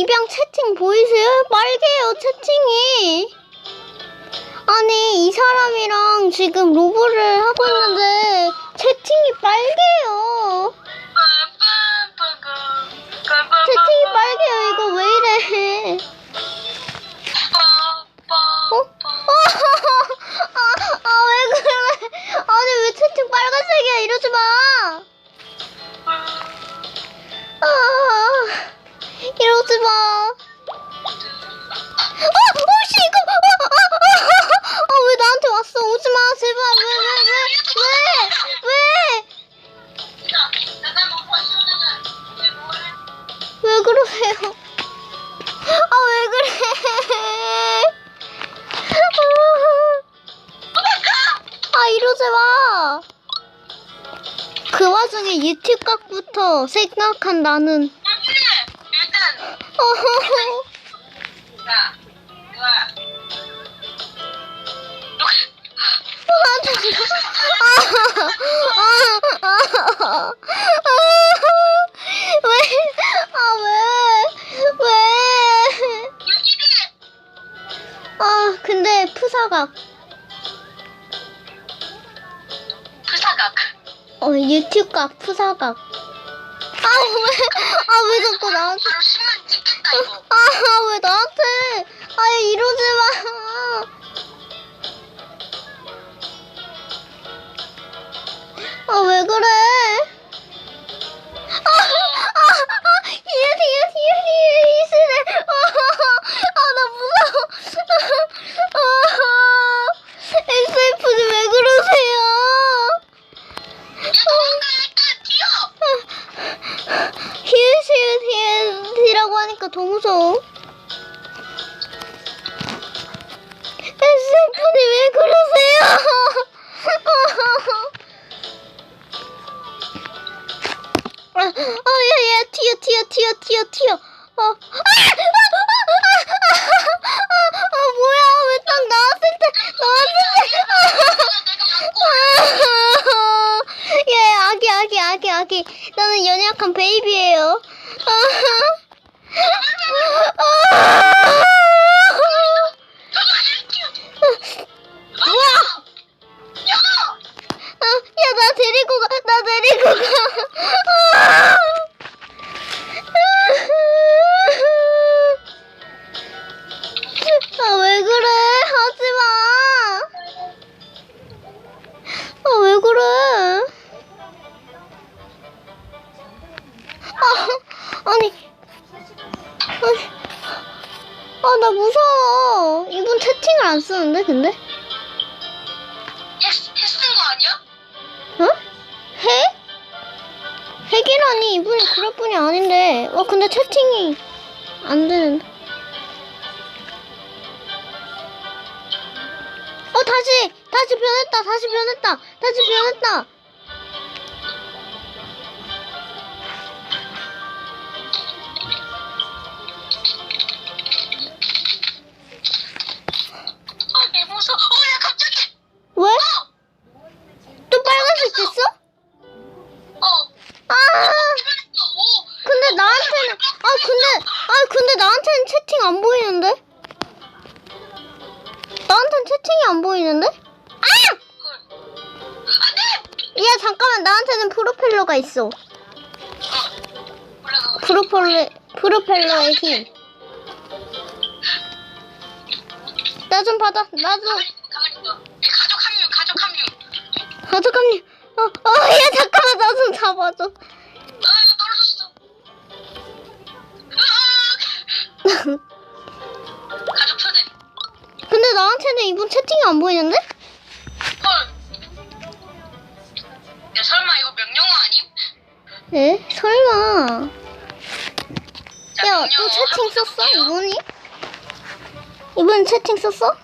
입양 채팅 보이세요? 빨개요, 채팅이. 아니, 이 사람이랑 지금 로브를 하고 있는데, 채팅이 빨개요. 채팅이 빨개요. 이거 왜 이래. 어? 아, 아, 왜 그래. 아니, 왜 채팅 빨간색이야. 이러지 마. 아, 이러지 마. 어, 오씨, 이거. 아, 아, 아, 아, 왜 나한테 왔어? 오지 마, 제발. 왜, 왜, 왜, 왜? 왜 그러세요? 아, 왜 그래? 아, 이러지 마. 그 와중에 유튜브 각부터 생각한 나는. 아, 왜? 왜? 아, 근데 푸사각. 어, 유튜브 각, 푸사각. 아, 왜? 아, 왜 자꾸 나한테. 아, 왜 나한테. 아, 이러지 마. 아, 왜 그래? 핵이라니 이분이 그럴 분이 아닌데. 와 근데 채팅이 안 되는데. 어 다시 다시 변했다 다시 변했다 다시 변했다. 나한테는 채팅 안 보이는데? 나한테는 채팅이 안 보이는데? 아! 야 잠깐만 나한테는 프로펠러가 있어. 프로펠러 프로펠러의 힘. 나 좀 받아. 나 좀. 가족 합류, 가족 합류. 어떡하니? 어, 어, 야 잠깐만 나 좀 잡아줘. 가족 초대. 근데 나한테는 이분 채팅이 안 보이는데? 헐. 야, 설마 이거 명령어 아님? 에? 설마. 자, 야, 명령어 또 채팅 한번 썼어? 써볼게요. 이분이? 이분 채팅 썼어?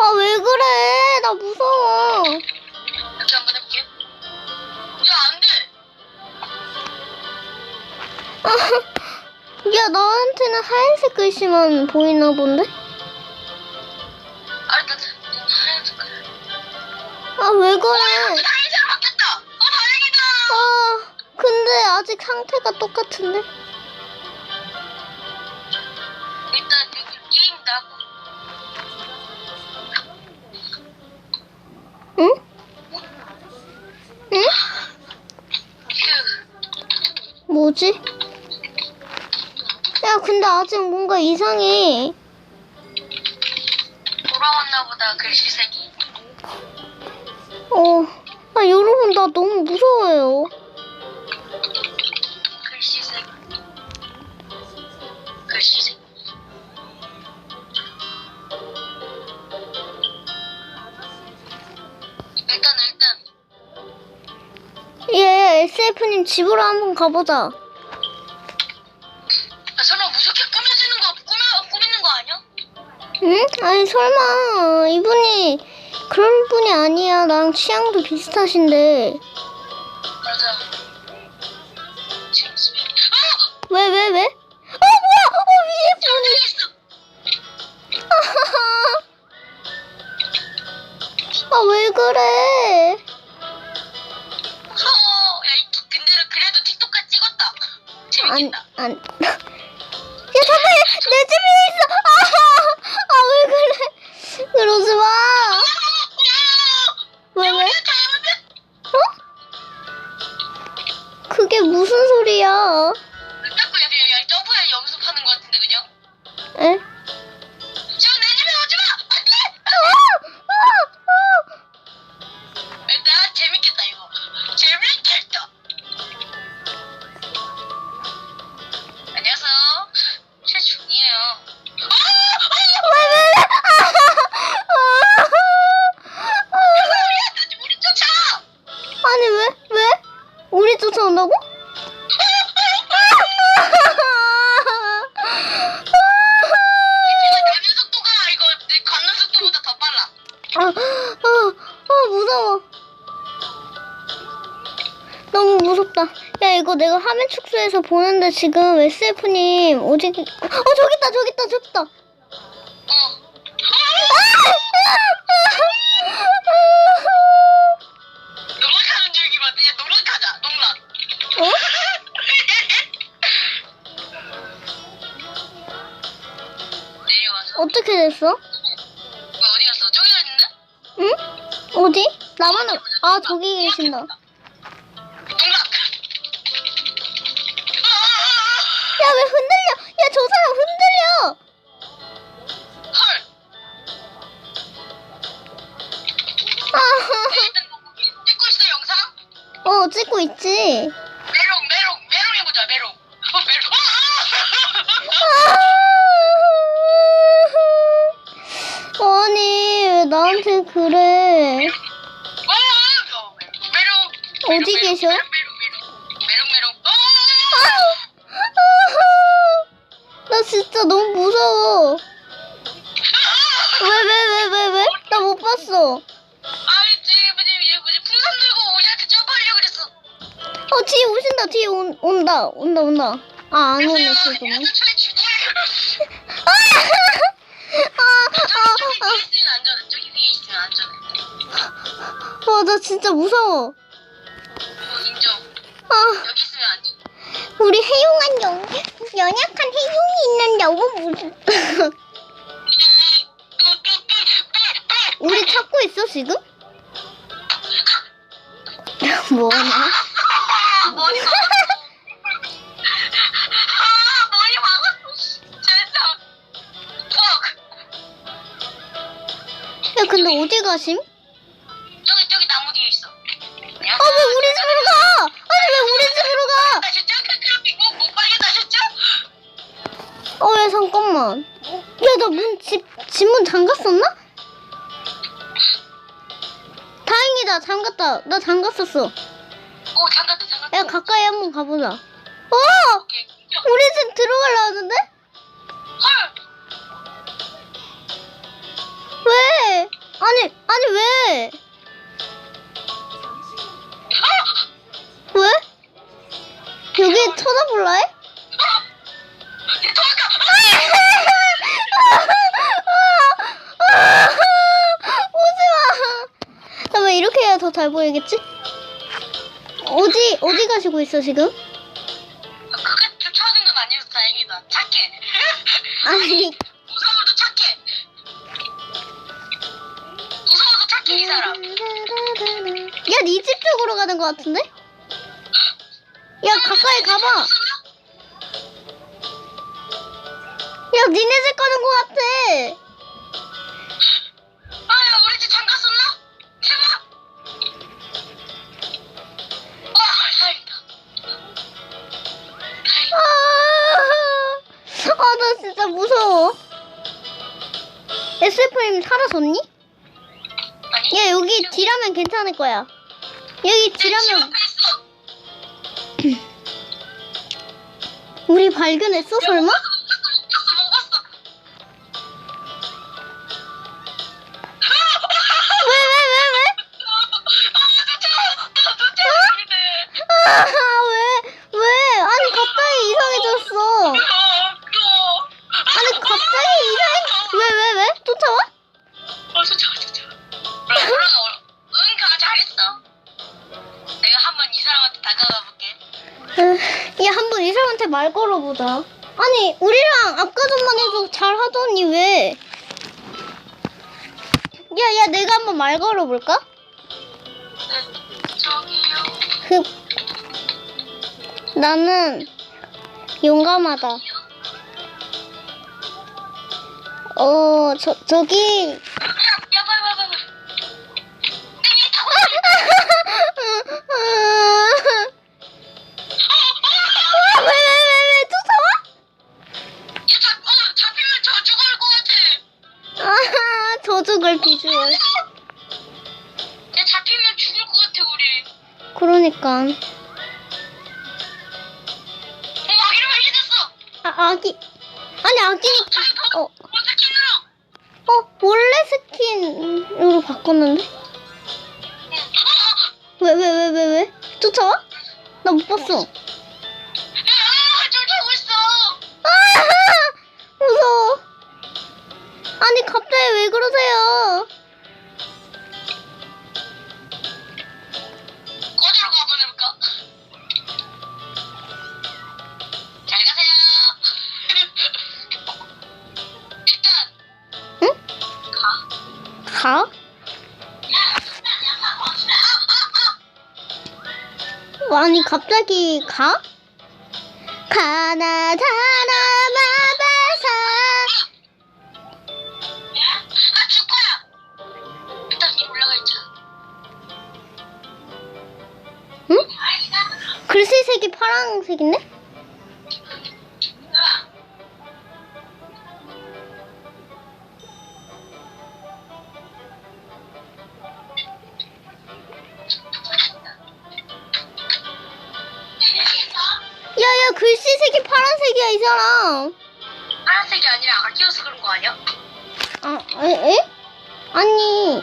아, 왜 그래? 나 무서워. 야, 나한테는 하얀색 글씨만 보이나 본데? 아, 일단 하얀 색깔. 아, 왜 어, 야, 그래? 하얀색 바뀌었다. 어, 다행이다. 아, 근데 아직 상태가 똑같은데? 아직 뭔가 이상해. 돌아왔나 보다 글씨색이. 어, 아, 여러분, 나 너무 무서워요. 글씨색. 글씨색. 일단 일단 예, SF님 집으로 한번 가보자. 응? 아니, 설마, 이분이 그런 분이 아니야. 나랑 취향도 비슷하신데. 아니, 왜? 왜? 우리 쫓아온다고? 지금 가는 속도가 이거 내 걷는 속도보다 더 빨라. 아, 아, 아, 무서워. 너무 무섭다. 야, 이거 내가 화면 축소해서 보는데 지금 SF님 오직, 어, 저기 있다, 저기 있다, 저기 있다. 어떻게 됐어? 뭐 어디 갔어? 저기가 있는데? 응? 어디? 나만, 아, 저기 계신다. 농락. 야, 왜 흔들려? 야, 저 사람 흔들려! 헐. 아, 일단 뭐 찍고 있어 영상? 어, 찍고 있지. 나한테 그래? 어, 메롱. 어디 계셔? 메롱 메롱 메롱 메롱. 어. 나 진짜 너무 무서워. 왜, 왜, 왜, 왜, 왜? 나 못 봤어. 아이 지금 뭐지 얘 뭐지 풍선 들고 우리한테 점프하려고 그랬어. 어, 뒤에 오신다, 뒤에 온, 온다, 온다, 온다. 아, 안 오네, 지금. 최준이. 아, 아, 저기 아, 와, 나 진짜 무서워. 어, 인정. 아, 여기 있으면 안전. 우리 해용한 연, 연약한 해용이 있는 너무 무서 우리 찾고 있어, 지금? 머리 막았어. 아, 머리 막았어. 씨. 진짜. 퍽. 야, 근데 어디 가심? 잠깐만. 야, 나 문, 집, 집문 잠갔었나? 다행이다, 잠갔다. 나 잠갔었어. 오 잠갔다 잠갔다. 야, 가까이 한번 가보자. 어! 오케이. 우리 집 들어가려 하는데? 헐. 왜? 아니, 아니, 왜? 왜? 여기 쳐다볼라 해? 더 잘 보이겠지? 어디 어디 가시고 있어 지금? 그게 쫓아오는 건 아니어서 다행이다. 착해. 아니 무서워도 착해. 무서워도 착해 이 사람. 야 니 집 쪽으로 가는 거 같은데? 야 가까이 가봐. 야 니네 집 가는 거 같아. 진짜 무서워. SFM 사라졌니? 아니. 야, 여기 D라면 괜찮을 거야. 여기 있어. 우리 발견했어, 설마? 야, 야, 내가 한번 말 걸어볼까? 흡. 나는 용감하다. 어, 저, 저기. 우리. 그러니까. 어, 아기를 발견했어. 아, 아기. 아니, 아기니까. 어, 먼저 키 눌러. 어, 원래 스킨으로 바꿨는데? 응. 어, 왜, 왜, 왜, 왜, 왜? 쫓아와? 나 못 봤어. 가. 가? 아니, 갑자기 가? 가나 다나 마바사. 아, 줄 거야. 일단 올라가 있자. 응? 글씨색이 파란색인데? 야야 글씨색이 파란색이야 이 사람 파란색이 아니라 아끼어서 그런 거 아니야? 아 에? 에? 아니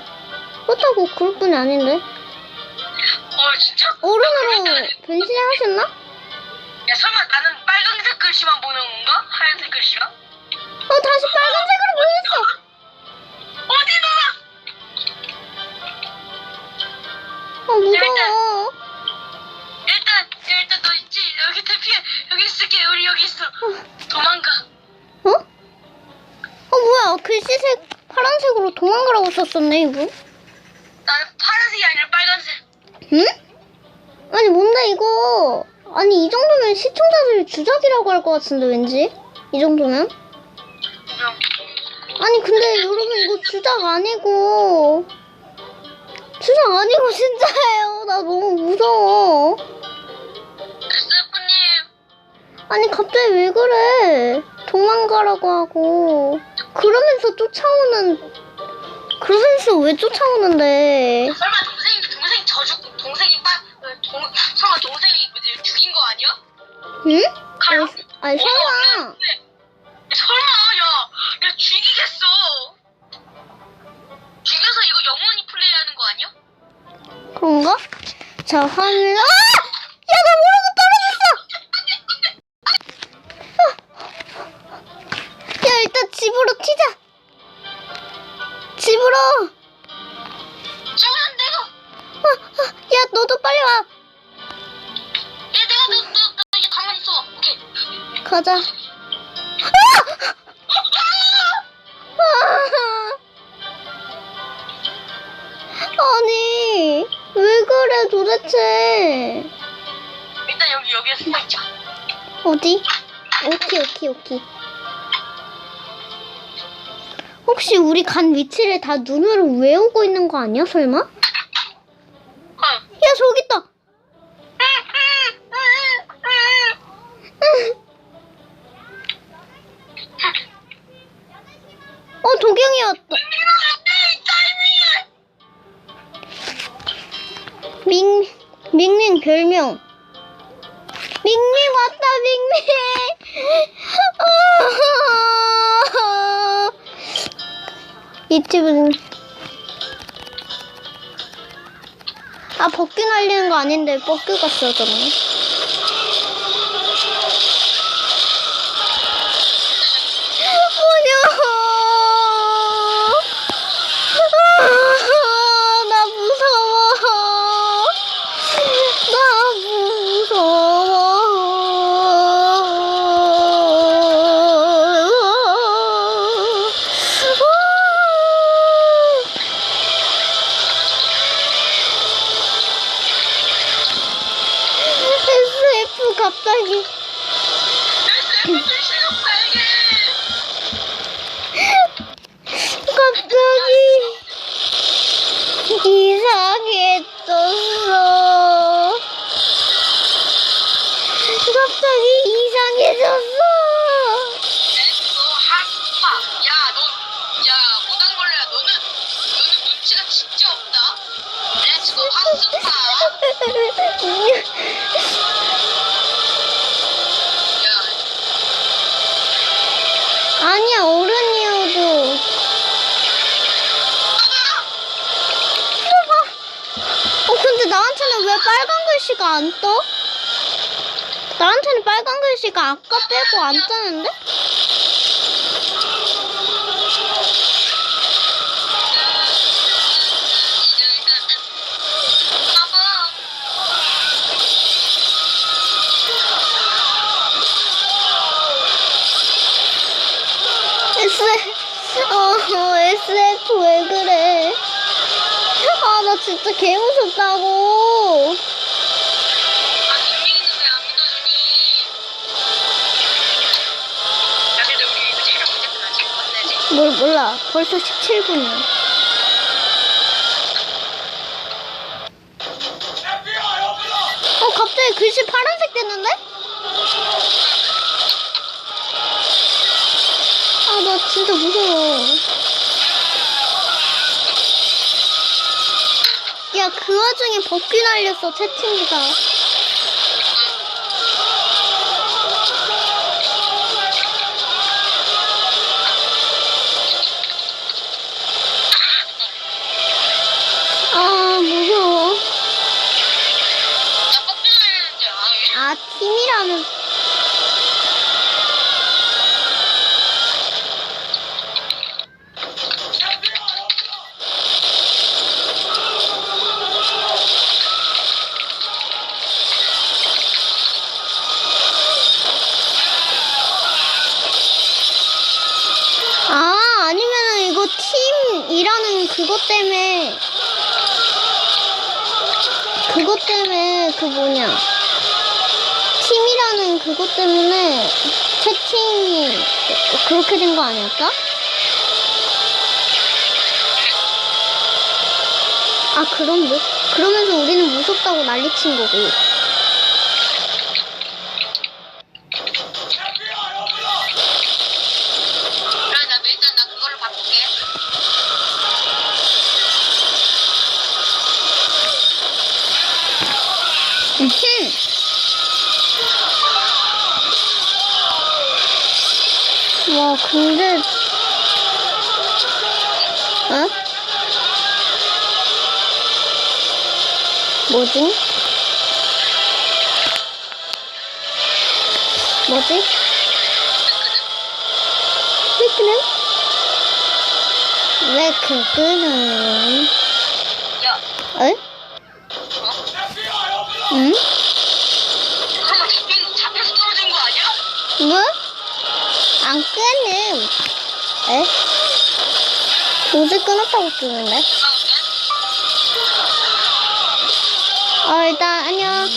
그렇다고 그럴 뿐이 아닌데 어, 진짜? 어른으로 변신하셨나? 야, 설마 나는 빨간색 글씨만 보는 건가? 하얀색 글씨가? 어 다시 빨간색으로 보였어 어디 나? 어 무서워 일단, 일단 너 있지? 여기 대피해. 여기 있을게. 우리 여기 있어. 도망가. 어? 어 뭐야 글씨색 파란색으로 도망가라고 썼었네 이분 나는 파란색이 아니라 빨간색. 응? 아니 뭔데 이거 아니 이 정도면 시청자들이 주작이라고 할 것 같은데 왠지 이 정도면 응. 아니 근데 여러분 이거 주작 아니고 주작 아니고 진짜예요 나 너무 무서워. 아니 갑자기 왜 그래 도망가라고 하고 그러면서 쫓아오는 그러면서 왜 쫓아오는데 설마 동생이 동생이 저죽 동생이 빠 어, 동 설마 동생이 뭐지 죽인 거 아니야? 응? 칼로? 아니, 아니 설마 야, 설마 야, 야 죽이겠어. 죽여서 이거 영원히 플레이하는 거 아니야? 그런가? 자 화면 아! 야나 모르 집으로 튀자. 집으로. 저안 되고. 어, 어, 야 너도 빨리 와. 야 내가 너, 너, 너, 너 가만히 있어. 오케이. 가자. 아! 아! 아니 왜 그래 도대체? 일단 여기 여기에서 있자. 어디? 오키 오키 오키. 혹시 우리 간 위치를 다 눈으로 외우고 있는 거 아니야 설마? 야 응. 저기 있다. 이 집은 아 벗기 날리는 거 아닌데 벗기가 써졌네. Bye. 빨간 글씨가 안 떠? 나한테는 빨간 글씨가 아까 빼고 안 뜨는데? 어 SF 왜 그래? 아 나 진짜 개 무섭다고. 벌써 17분이야. 어 갑자기 글씨 파란색 됐는데? 아 나 진짜 무서워. 야 그 와중에 벗기 날렸어 채팅기가. 그 뭐냐 팀이라는 그것 때문에 채팅이 그렇게 된 거 아닐까? 아 그럼 뭐 그러면서 우리는 무섭다고 난리친 거고 뭐지? 뭐지? 왜 그래? 왜 그거는? 야, 에? 어? 응? 그러면 잡힌, 잡혀서 떨어진 거 아니야? 뭐? 안 끄는. 에? 도저히 끊었다고 뜨는데? 아, 어, 일단 안녕.